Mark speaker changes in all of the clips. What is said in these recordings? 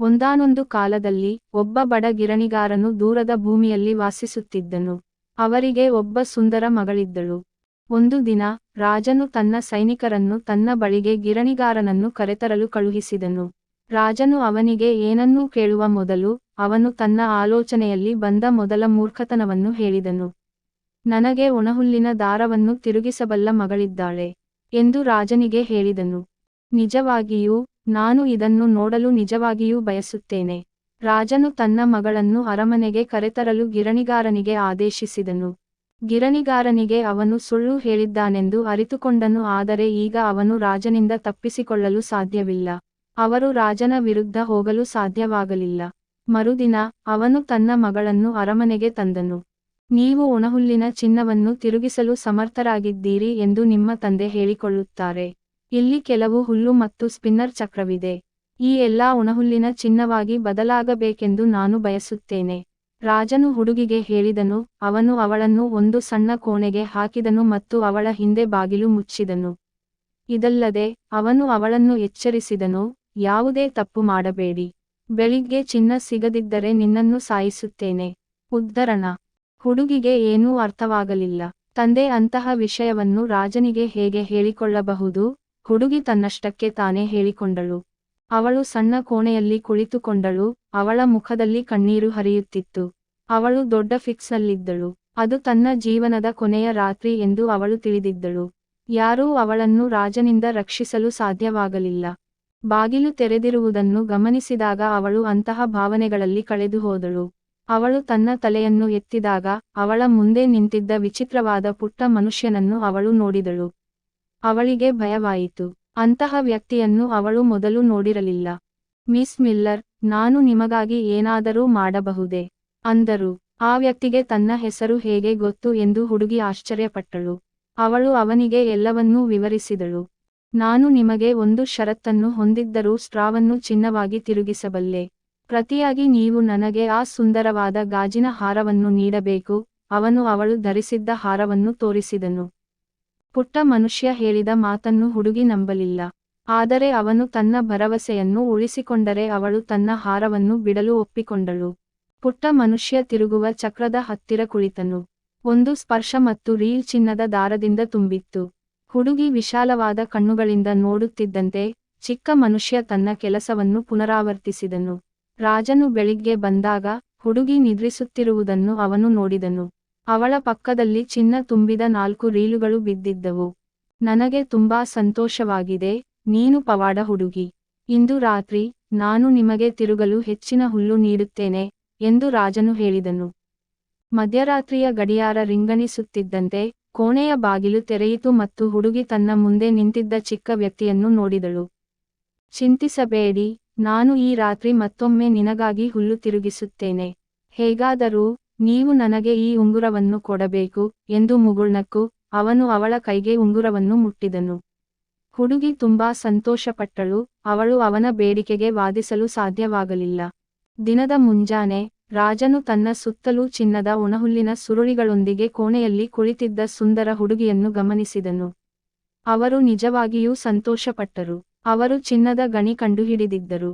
Speaker 1: ಒಂದಾನೊಂದು ಕಾಲದಲ್ಲಿ ಒಬ್ಬ ಬಡ ಗಿರಣಿಗಾರನು ದೂರದ ಭೂಮಿಯಲ್ಲಿ ವಾಸಿಸುತ್ತಿದ್ದನು. ಅವರಿಗೆ ಒಬ್ಬ ಸುಂದರ ಮಗಳಿದ್ದಳು. ಒಂದು ದಿನ ರಾಜನು ತನ್ನ ಸೈನಿಕರನ್ನು ತನ್ನ ಬಳಿಗೆ ಗಿರಣಿಗಾರನನ್ನು ಕರೆತರಲು ಕಳುಹಿಸಿದನು. ರಾಜನು ಅವನಿಗೆ ಏನನ್ನೂ ಕೇಳುವ ಮೊದಲು ಅವನು ತನ್ನ ಆಲೋಚನೆಯಲ್ಲಿ ಬಂದ ಮೊದಲ ಮೂರ್ಖತನವನ್ನು ಹೇಳಿದನು. ನನಗೆ ಒಣಹುಲ್ಲಿನ ದಾರವನ್ನು ತಿರುಗಿಸಬಲ್ಲ ಮಗಳಿದ್ದಾಳೆ ಎಂದು ರಾಜನಿಗೆ ಹೇಳಿದನು. ನಿಜವಾಗಿಯೂ ನಾನು ಇದನ್ನು ನೋಡಲು ನಿಜವಾಗಿಯೂ ಬಯಸುತ್ತೇನೆ. ರಾಜನು ತನ್ನ ಮಗಳನ್ನು ಅರಮನೆಗೆ ಕರೆತರಲು ಗಿರಣಿಗಾರನಿಗೆ ಆದೇಶಿಸಿದನು. ಗಿರಣಿಗಾರನಿಗೆ ಅವನು ಸುಳ್ಳು ಹೇಳಿದ್ದಾನೆಂದು ಅರಿತುಕೊಂಡನು, ಆದರೆ ಈಗ ಅವನು ರಾಜನಿಂದ ತಪ್ಪಿಸಿಕೊಳ್ಳಲು ಸಾಧ್ಯವಿಲ್ಲ. ಅವರು ರಾಜನ ವಿರುದ್ಧ ಹೋಗಲು ಸಾಧ್ಯವಾಗಲಿಲ್ಲ. ಮರುದಿನ ಅವನು ತನ್ನ ಮಗಳನ್ನು ಅರಮನೆಗೆ ತಂದನು. ನೀವು ಒಣಹುಲ್ಲಿನ ಚಿನ್ನವನ್ನು ತಿರುಗಿಸಲು ಸಮರ್ಥರಾಗಿದ್ದೀರಿ ಎಂದು ನಿಮ್ಮ ತಂದೆ ಹೇಳಿಕೊಳ್ಳುತ್ತಾರೆ. ಇಲ್ಲಿ ಕೆಲವು ಹುಲ್ಲು ಮತ್ತು ಸ್ಪಿನ್ನರ್ ಚಕ್ರವಿದೆ. ಈ ಎಲ್ಲಾ ಒಣಹುಲ್ಲಿನ ಚಿನ್ನವಾಗಿ ಬದಲಾಗಬೇಕೆಂದು ನಾನು ಬಯಸುತ್ತೇನೆ. ರಾಜನು ಹುಡುಗಿಗೆ ಹೇಳಿದನು, ಅವನು ಅವಳನ್ನು ಒಂದು ಸಣ್ಣ ಕೋಣೆಗೆ ಹಾಕಿದನು ಮತ್ತು ಅವಳ ಹಿಂದೆ ಬಾಗಿಲು ಮುಚ್ಚಿದನು. ಇದಲ್ಲದೆ, ಅವನು ಅವಳನ್ನು ಎಚ್ಚರಿಸಿದನು, ಯಾವುದೇ ತಪ್ಪು ಮಾಡಬೇಡಿ. ಬೆಳಿಗ್ಗೆ ಚಿನ್ನ ಸಿಗದಿದ್ದರೆ ನಿನ್ನನ್ನು ಸಾಯಿಸುತ್ತೇನೆ. ಉದ್ಧರಣ. ಹುಡುಗಿಗೆ ಏನೂ ಅರ್ಥವಾಗಲಿಲ್ಲ. ತಂದೆ ಅಂತಹ ವಿಷಯವನ್ನು ರಾಜನಿಗೆ ಹೇಗೆ ಹೇಳಿಕೊಳ್ಳಬಹುದು? ಹುಡುಗಿ ತನ್ನಷ್ಟಕ್ಕೆ ತಾನೇ ಹೇಳಿಕೊಂಡಳು. ಅವಳು ಸಣ್ಣ ಕೋಣೆಯಲ್ಲಿ ಕುಳಿತುಕೊಂಡಳು, ಅವಳ ಮುಖದಲ್ಲಿ ಕಣ್ಣೀರು ಹರಿಯುತ್ತಿತ್ತು. ಅವಳು ದೊಡ್ಡ ಫಿಕ್ಸ್ನಲ್ಲಿದ್ದಳು. ಅದು ತನ್ನ ಜೀವನದ ಕೊನೆಯ ರಾತ್ರಿ ಎಂದು ಅವಳು ತಿಳಿದಿದ್ದಳು. ಯಾರೂ ಅವಳನ್ನು ರಾಜನಿಂದ ರಕ್ಷಿಸಲು ಸಾಧ್ಯವಾಗಲಿಲ್ಲ. ಬಾಗಿಲು ತೆರೆದಿರುವುದನ್ನು ಗಮನಿಸಿದಾಗ ಅವಳು ಅಂತಹ ಭಾವನೆಗಳಲ್ಲಿ ಕಳೆದು ಹೋದಳು. ಅವಳು ತನ್ನ ತಲೆಯನ್ನು ಎತ್ತಿದಾಗ, ಅವಳ ಮುಂದೆ ನಿಂತಿದ್ದ ವಿಚಿತ್ರವಾದ ಪುಟ್ಟ ಮನುಷ್ಯನನ್ನು ಅವಳು ನೋಡಿದಳು. ಅವಳಿಗೆ ಭಯವಾಯಿತು. ಅಂತಹ ವ್ಯಕ್ತಿಯನ್ನು ಅವಳು ಮೊದಲು ನೋಡಿರಲಿಲ್ಲ. ಮಿಸ್ ಮಿಲ್ಲರ್, ನಾನು ನಿಮಗಾಗಿ ಏನಾದರೂ ಮಾಡಬಹುದೇ? ಅಂದರು. ಆ ವ್ಯಕ್ತಿಗೆ ತನ್ನ ಹೆಸರು ಹೇಗೆ ಗೊತ್ತು ಎಂದು ಹುಡುಗಿ ಆಶ್ಚರ್ಯಪಟ್ಟಳು. ಅವಳು ಅವನಿಗೆ ಎಲ್ಲವನ್ನೂ ವಿವರಿಸಿದಳು. ನಾನು ನಿಮಗೆ ಒಂದು ಷರತ್ತನ್ನು ಹೊಂದಿದ್ದರೂ ಸ್ಟ್ರಾವನ್ನು ಚಿನ್ನವಾಗಿ ತಿರುಗಿಸಬಲ್ಲೆ. ಪ್ರತಿಯಾಗಿ ನೀವು ನನಗೆ ಆ ಸುಂದರವಾದ ಗಾಜಿನ ಹಾರವನ್ನು ನೀಡಬೇಕು. ಅವನು ಅವಳು ಧರಿಸಿದ್ದ ಹಾರವನ್ನು ತೋರಿಸಿದನು. ಪುಟ್ಟ ಮನುಷ್ಯ ಹೇಳಿದ ಮಾತನ್ನು ಹುಡುಗಿ ನಂಬಲಿಲ್ಲ. ಆದರೆ ಅವನು ತನ್ನ ಭರವಸೆಯನ್ನು ಉಳಿಸಿಕೊಂಡರೆ ಅವಳು ತನ್ನ ಹಾರವನ್ನು ಬಿಡಲು ಒಪ್ಪಿಕೊಂಡಳು. ಪುಟ್ಟ ಮನುಷ್ಯ ತಿರುಗುವ ಚಕ್ರದ ಹತ್ತಿರ ಕುಳಿತನು. ಒಂದು ಸ್ಪರ್ಶ ಮತ್ತು ರೀಲ್ ಚಿನ್ನದ ದಾರದಿಂದ ತುಂಬಿತ್ತು. ಹುಡುಗಿ ವಿಶಾಲವಾದ ಕಣ್ಣುಗಳಿಂದ ನೋಡುತ್ತಿದ್ದಂತೆ ಚಿಕ್ಕ ಮನುಷ್ಯ ತನ್ನ ಕೆಲಸವನ್ನು ಪುನರಾವರ್ತಿಸಿದನು. ರಾಜನು ಬೆಳಿಗ್ಗೆ ಬಂದಾಗ ಹುಡುಗಿ ನಿದ್ರಿಸುತ್ತಿರುವುದನ್ನು ಅವನು ನೋಡಿದನು. ಅವಳ ಪಕ್ಕದಲ್ಲಿ ಚಿನ್ನ ತುಂಬಿದ ನಾಲ್ಕು ರೀಲುಗಳು ಬಿದ್ದಿದ್ದವು. ನನಗೆ ತುಂಬಾ ಸಂತೋಷವಾಗಿದೆ, ನೀನು ಪವಾಡ ಹುಡುಗಿ. ಇಂದು ರಾತ್ರಿ, ನಾನು ನಿಮಗೆ ತಿರುಗಲು ಹೆಚ್ಚಿನ ಹುಲ್ಲು ನೀಡುತ್ತೇನೆ, ಎಂದು ರಾಜನು ಹೇಳಿದನು. ಮಧ್ಯರಾತ್ರಿಯ ಗಡಿಯಾರ ರಿಂಗಣಿಸುತ್ತಿದ್ದಂತೆ, ಕೋಣೆಯ ಬಾಗಿಲು ತೆರೆಯಿತು ಮತ್ತು ಹುಡುಗಿ ತನ್ನ ಮುಂದೆ ನಿಂತಿದ್ದ ಚಿಕ್ಕ ವ್ಯಕ್ತಿಯನ್ನು ನೋಡಿದಳು. ಚಿಂತಿಸಬೇಡಿ, ನಾನು ಈ ರಾತ್ರಿ ಮತ್ತೊಮ್ಮೆ ನಿನಗಾಗಿ ಹುಲ್ಲು ತಿರುಗಿಸುತ್ತೇನೆ. ಹೇಗಾದರೂ ನೀವು ನನಗೆ ಈ ಉಂಗುರವನ್ನು ಕೊಡಬೇಕು ಎಂದು ಮುಗುಳ್ನಕ್ಕು ಅವನು ಅವಳ ಕೈಗೆ ಉಂಗುರವನ್ನು ಮುಟ್ಟಿದನು. ಹುಡುಗಿ ತುಂಬಾ ಸಂತೋಷಪಟ್ಟಳು, ಅವಳು ಅವನ ಬೇಡಿಕೆಗೆ ವಾದಿಸಲು ಸಾಧ್ಯವಾಗಲಿಲ್ಲ. ದಿನದ ಮುಂಜಾನೆ, ರಾಜನು ತನ್ನ ಸುತ್ತಲೂ ಚಿನ್ನದ ಒಣಹುಲ್ಲಿನ ಸುರುಳಿಗಳೊಂದಿಗೆ ಕೋಣೆಯಲ್ಲಿ ಕುಳಿತಿದ್ದ ಸುಂದರ ಹುಡುಗಿಯನ್ನು ಗಮನಿಸಿದನು. ಅವರು ನಿಜವಾಗಿಯೂ ಸಂತೋಷಪಟ್ಟರು, ಅವರು ಚಿನ್ನದ ಗಣಿ ಕಂಡುಹಿಡಿದಿದ್ದರು.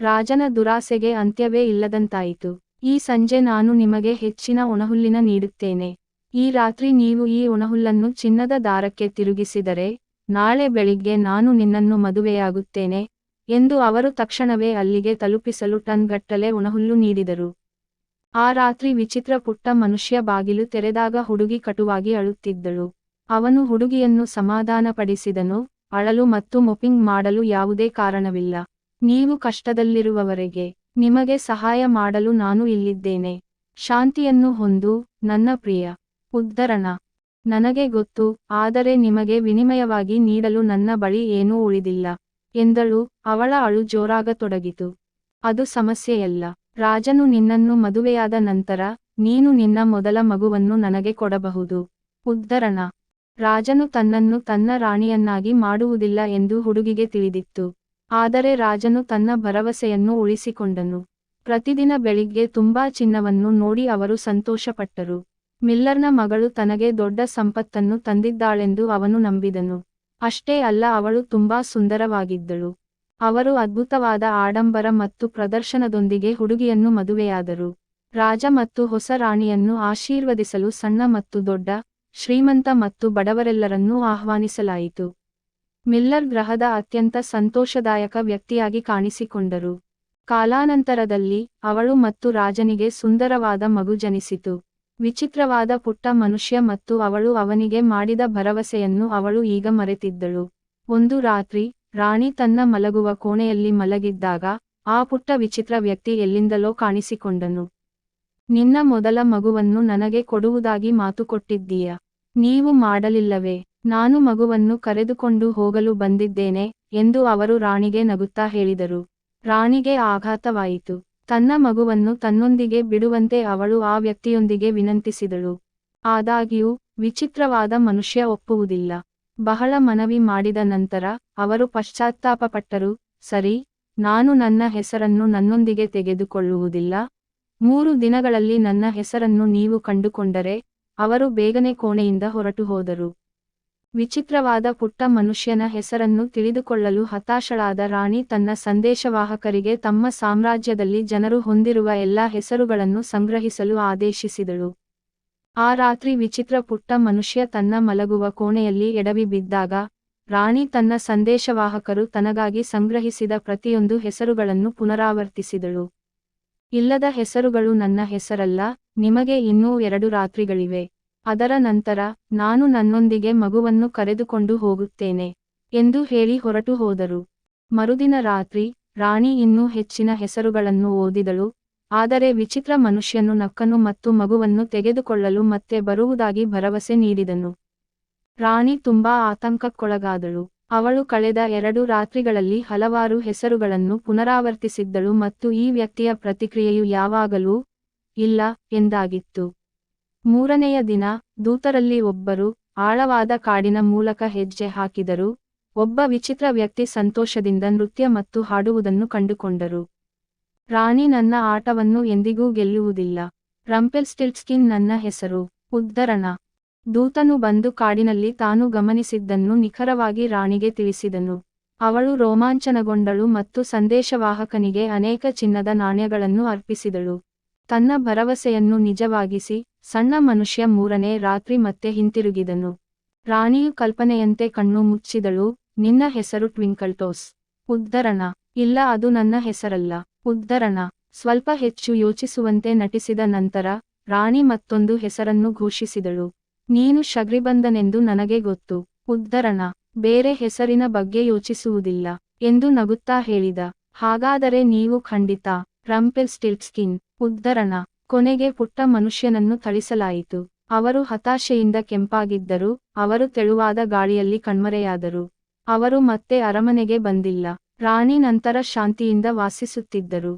Speaker 1: ರಾಜನ ದುರಾಸೆಗೆ ಅಂತ್ಯವೇ ಇಲ್ಲದಂತಾಯಿತು. ಈ ಸಂಜೆ ನಾನು ನಿಮಗೆ ಹೆಚ್ಚಿನ ಒಣಹುಲ್ಲಿನ ನೀಡುತ್ತೇನೆ. ಈ ರಾತ್ರಿ ನೀವು ಈ ಒಣಹುಲ್ಲನ್ನು ಚಿನ್ನದ ದಾರಕ್ಕೆ ತಿರುಗಿಸಿದರೆ, ನಾಳೆ ಬೆಳಿಗ್ಗೆ ನಾನು ನಿನ್ನನ್ನು ಮದುವೆಯಾಗುತ್ತೇನೆ, ಎಂದು ಅವರು ತಕ್ಷಣವೇ ಅಲ್ಲಿಗೆ ತಲುಪಿಸಲು ಟನ್ಗಟ್ಟಲೆ ಒಣಹುಲ್ಲು ನೀಡಿದರು. ಆ ರಾತ್ರಿ ವಿಚಿತ್ರ ಪುಟ್ಟ ಮನುಷ್ಯ ಬಾಗಿಲು ತೆರೆದಾಗ ಹುಡುಗಿ ಕಟುವಾಗಿ ಅಳುತ್ತಿದ್ದಳು. ಅವನು ಹುಡುಗಿಯನ್ನು ಸಮಾಧಾನಪಡಿಸಿದನು, ಅಳಲು ಮತ್ತು ಮೊಪಿಂಗ್ ಮಾಡಲು ಯಾವುದೇ ಕಾರಣವಿಲ್ಲ. ನೀವು ಕಷ್ಟದಲ್ಲಿರುವವರೆಗೆ. ನಿಮಗೆ ಸಹಾಯ ಮಾಡಲು ನಾನು ಇಲ್ಲಿದ್ದೇನೆ. ಶಾಂತಿಯನ್ನು ಹೊಂದು, ನನ್ನ ಪ್ರಿಯ ಉದ್ಧರಣ. ನನಗೆ ಗೊತ್ತು, ಆದರೆ ನಿಮಗೆ ವಿನಿಮಯವಾಗಿ ನೀಡಲು ನನ್ನ ಬಳಿ ಏನೂ ಉಳಿದಿಲ್ಲ, ಎಂದಳು. ಅವಳ ಅಳು ಜೋರಾಗತೊಡಗಿತು ಅದು ಸಮಸ್ಯೆಯಲ್ಲ. ರಾಜನು ನಿನ್ನನ್ನು ಮದುವೆಯಾದ ನಂತರ, ನೀನು ನಿನ್ನ ಮೊದಲ ಮಗುವನ್ನು ನನಗೆ ಕೊಡಬಹುದು. ಉದ್ಧರಣ. ರಾಜನು ತನ್ನನ್ನು ತನ್ನ ರಾಣಿಯನ್ನಾಗಿ ಮಾಡುವುದಿಲ್ಲ ಎಂದು ಹುಡುಗಿಗೆ ತಿಳಿದಿತ್ತು. ಆದರೆ ರಾಜನು ತನ್ನ ಭರವಸೆಯನ್ನು ಉಳಿಸಿಕೊಂಡನು. ಪ್ರತಿದಿನ ಬೆಳಿಗ್ಗೆ ತುಂಬಾ ಚಿನ್ನವನ್ನು ನೋಡಿ ಅವರು ಸಂತೋಷಪಟ್ಟರು. ಮಿಲ್ಲರ್ನ ಮಗಳು ತನಗೆ ದೊಡ್ಡ ಸಂಪತ್ತನ್ನು ತಂದಿದ್ದಾಳೆಂದು ಅವನು ನಂಬಿದನು. ಅಷ್ಟೇ ಅಲ್ಲ, ಅವಳು ತುಂಬಾ ಸುಂದರವಾಗಿದ್ದಳು. ಅವರು ಅದ್ಭುತವಾದ ಆಡಂಬರ ಮತ್ತು ಪ್ರದರ್ಶನದೊಂದಿಗೆ ಹುಡುಗಿಯನ್ನು ಮದುವೆಯಾದರು. ರಾಜ ಮತ್ತು ಹೊಸ ರಾಣಿಯನ್ನು ಆಶೀರ್ವದಿಸಲು ಸಣ್ಣ ಮತ್ತು ದೊಡ್ಡ, ಶ್ರೀಮಂತ ಮತ್ತು ಬಡವರೆಲ್ಲರನ್ನೂ ಆಹ್ವಾನಿಸಲಾಯಿತು. ಮಿಲ್ಲರ್ ಗ್ರಹದ ಅತ್ಯಂತ ಸಂತೋಷದಾಯಕ ವ್ಯಕ್ತಿಯಾಗಿ ಕಾಣಿಸಿಕೊಂಡರು. ಕಾಲಾನಂತರದಲ್ಲಿ ಅವಳು ಮತ್ತು ರಾಜನಿಗೆ ಸುಂದರವಾದ ಮಗು ಜನಿಸಿತು. ವಿಚಿತ್ರವಾದ ಪುಟ್ಟ ಮನುಷ್ಯ ಮತ್ತು ಅವಳು ಅವನಿಗೆ ಮಾಡಿದ ಭರವಸೆಯನ್ನು ಅವಳು ಈಗ ಮರೆತಿದ್ದಳು. ಒಂದು ರಾತ್ರಿ, ರಾಣಿ ತನ್ನ ಮಲಗುವ ಕೋಣೆಯಲ್ಲಿ ಮಲಗಿದ್ದಾಗ, ಆ ಪುಟ್ಟ ವಿಚಿತ್ರ ವ್ಯಕ್ತಿ ಎಲ್ಲಿಂದಲೋ ಕಾಣಿಸಿಕೊಂಡನು. ನಿನ್ನ ಮೊದಲ ಮಗುವನ್ನು ನನಗೆ ಕೊಡುವುದಾಗಿ ಮಾತು ಕೊಟ್ಟಿದ್ದೀಯ ನೀವು ಮಾಡಲಿಲ್ಲವೇ? ನಾನು ಮಗುವನ್ನು ಕರೆದುಕೊಂಡು ಹೋಗಲು ಬಂದಿದ್ದೇನೆ ಎಂದು ಅವರು ರಾಣಿಗೆ ನಗುತ್ತಾ ಹೇಳಿದರು. ರಾಣಿಗೆ ಆಘಾತವಾಯಿತು. ತನ್ನ ಮಗುವನ್ನು ತನ್ನೊಂದಿಗೆ ಬಿಡುವಂತೆ ಅವಳು ಆ ವ್ಯಕ್ತಿಯೊಂದಿಗೆ ವಿನಂತಿಸಿದಳು. ಆದಾಗ್ಯೂ, ವಿಚಿತ್ರವಾದ ಮನುಷ್ಯ ಒಪ್ಪುವುದಿಲ್ಲ. ಬಹಳ ಮನವಿ ಮಾಡಿದ ನಂತರ ಅವರು ಪಶ್ಚಾತ್ತಾಪಪಟ್ಟರು. ಸರಿ, ನಾನು ನನ್ನ ಹೆಸರನ್ನು ನನ್ನೊಂದಿಗೆ ತೆಗೆದುಕೊಳ್ಳುವುದಿಲ್ಲ. ಮೂರು ದಿನಗಳಲ್ಲಿ ನನ್ನ ಹೆಸರನ್ನು ನೀವು ಕಂಡುಕೊಂಡರೆ, ಅವರು ಬೇಗನೆ ಕೋಣೆಯಿಂದ ಹೊರಟು ಹೋದರು. ವಿಚಿತ್ರವಾದ ಪುಟ್ಟ ಮನುಷ್ಯನ ಹೆಸರನ್ನು ತಿಳಿದುಕೊಳ್ಳಲು ಹತಾಶಳಾದ ರಾಣಿ ತನ್ನ ಸಂದೇಶವಾಹಕರಿಗೆ ತಮ್ಮ ಸಾಮ್ರಾಜ್ಯದಲ್ಲಿ ಜನರು ಹೊಂದಿರುವ ಎಲ್ಲಾ ಹೆಸರುಗಳನ್ನು ಸಂಗ್ರಹಿಸಲು ಆದೇಶಿಸಿದಳು. ಆ ರಾತ್ರಿ ವಿಚಿತ್ರ ಪುಟ್ಟ ಮನುಷ್ಯ ತನ್ನ ಮಲಗುವ ಕೋಣೆಯಲ್ಲಿ ಎಡವಿ ಬಿದ್ದಾಗ, ರಾಣಿ ತನ್ನ ಸಂದೇಶವಾಹಕರು ತನಗಾಗಿ ಸಂಗ್ರಹಿಸಿದ ಪ್ರತಿಯೊಂದು ಹೆಸರುಗಳನ್ನು ಪುನರಾವರ್ತಿಸಿದಳು. ಇಲ್ಲದ ಹೆಸರುಗಳು ನನ್ನ ಹೆಸರಲ್ಲ, ನಿಮಗೆ ಇನ್ನೂ ಎರಡು ರಾತ್ರಿಗಳಿವೆ. ಅದರ ನಂತರ, ನಾನು ನನ್ನೊಂದಿಗೆ ಮಗುವನ್ನು ಕರೆದುಕೊಂಡು ಹೋಗುತ್ತೇನೆ ಎಂದು ಹೇಳಿ ಹೊರಟು ಹೋದರು. ಮರುದಿನ ರಾತ್ರಿ, ರಾಣಿ ಇನ್ನೂ ಹೆಚ್ಚಿನ ಹೆಸರುಗಳನ್ನು ಓದಿದಳು, ಆದರೆ ವಿಚಿತ್ರ ಮನುಷ್ಯನು ನಕ್ಕನು ಮತ್ತು ಮಗುವನ್ನು ತೆಗೆದುಕೊಳ್ಳಲು ಮತ್ತೆ ಬರುವುದಾಗಿ ಭರವಸೆ ನೀಡಿದನು. ರಾಣಿ ತುಂಬಾ ಆತಂಕಕ್ಕೊಳಗಾದಳು. ಅವಳು ಕಳೆದ ಎರಡು ರಾತ್ರಿಗಳಲ್ಲಿ ಹಲವಾರು ಹೆಸರುಗಳನ್ನು ಪುನರಾವರ್ತಿಸಿದ್ದಳು ಮತ್ತು ಈ ವ್ಯಕ್ತಿಯ ಪ್ರತಿಕ್ರಿಯೆಯು ಯಾವಾಗಲೂ, ಇಲ್ಲ, ಎಂದಾಗಿತ್ತು. ಮೂರನೆಯ ದಿನ ದೂತರಲ್ಲಿ ಒಬ್ಬರು ಆಳವಾದ ಕಾಡಿನ ಮೂಲಕ ಹೆಜ್ಜೆ ಹಾಕಿದರು. ಒಬ್ಬ ವಿಚಿತ್ರ ವ್ಯಕ್ತಿ ಸಂತೋಷದಿಂದ ನೃತ್ಯ ಮತ್ತು ಹಾಡುವುದನ್ನು ಕಂಡುಕೊಂಡರು. ರಾಣಿ ನನ್ನ ಆಟವನ್ನು ಎಂದಿಗೂ ಗೆಲ್ಲುವುದಿಲ್ಲ. ರಂಪೆಲ್ ಸ್ಟಿಲ್ಸ್ಕಿನ್ ನನ್ನ ಹೆಸರು ಉದ್ಧರಣ ದೂತನು ಬಂದು ಕಾಡಿನಲ್ಲಿ ತಾನು ಗಮನಿಸಿದ್ದನ್ನು ನಿಖರವಾಗಿ ರಾಣಿಗೆ ತಿಳಿಸಿದನು. ಅವಳು ರೋಮಾಂಚನಗೊಂಡಳು ಮತ್ತು ಸಂದೇಶವಾಹಕನಿಗೆ ಅನೇಕ ಚಿನ್ನದ ನಾಣ್ಯಗಳನ್ನು ಅರ್ಪಿಸಿದಳು. ತನ್ನ ಭರವಸೆಯನ್ನು ನಿಜವಾಗಿಸಿ, ಸಣ್ಣ ಮನುಷ್ಯ ಮೂರನೇ ರಾತ್ರಿ ಮತ್ತೆ ಹಿಂತಿರುಗಿದನು. ರಾಣಿಯು ಕಲ್ಪನೆಯಂತೆ ಕಣ್ಣು ಮುಚ್ಚಿದಳು, ನಿನ್ನ ಹೆಸರು ಟ್ವಿಂಕಲ್ಟೋಸ್. ಉದ್ಧರಣ. ಇಲ್ಲ, ಅದು ನನ್ನ ಹೆಸರಲ್ಲ. ಉದ್ಧರಣ. ಸ್ವಲ್ಪ ಹೆಚ್ಚು ಯೋಚಿಸುವಂತೆ ನಟಿಸಿದ ನಂತರ, ರಾಣಿ ಮತ್ತೊಂದು ಹೆಸರನ್ನು ಘೋಷಿಸಿದಳು. ನೀನು ಶಗ್ರಿಬಂದನೆಂದು ನನಗೆ ಗೊತ್ತು. ಉದ್ಧರಣ. ಬೇರೆ ಹೆಸರಿನ ಬಗ್ಗೆ ಯೋಚಿಸುವುದಿಲ್ಲ, ಎಂದು ನಗುತ್ತಾ ಹೇಳಿದ. ಹಾಗಾದರೆ ನೀವು ಖಂಡಿತ ರಂಪೆಲ್ಸ್ಟಿಲ್ಸ್ಕಿನ್ ಉದ್ಧರಣ, ಕೊನೆಗೆ ಪುಟ್ಟ ಮನುಷ್ಯನನ್ನು ಥಳಿಸಲಾಯಿತು. ಅವರು ಹತಾಶೆಯಿಂದ ಕೆಂಪಾಗಿದ್ದರು, ಅವರು ತೆಳುವಾದ ಗಾಳಿಯಲ್ಲಿ ಕಣ್ಮರೆಯಾದರು. ಅವರು ಮತ್ತೆ ಅರಮನೆಗೆ ಬಂದಿಲ್ಲ. ರಾಣಿ ನಂತರ ಶಾಂತಿಯಿಂದ ವಾಸಿಸುತ್ತಿದ್ದರು.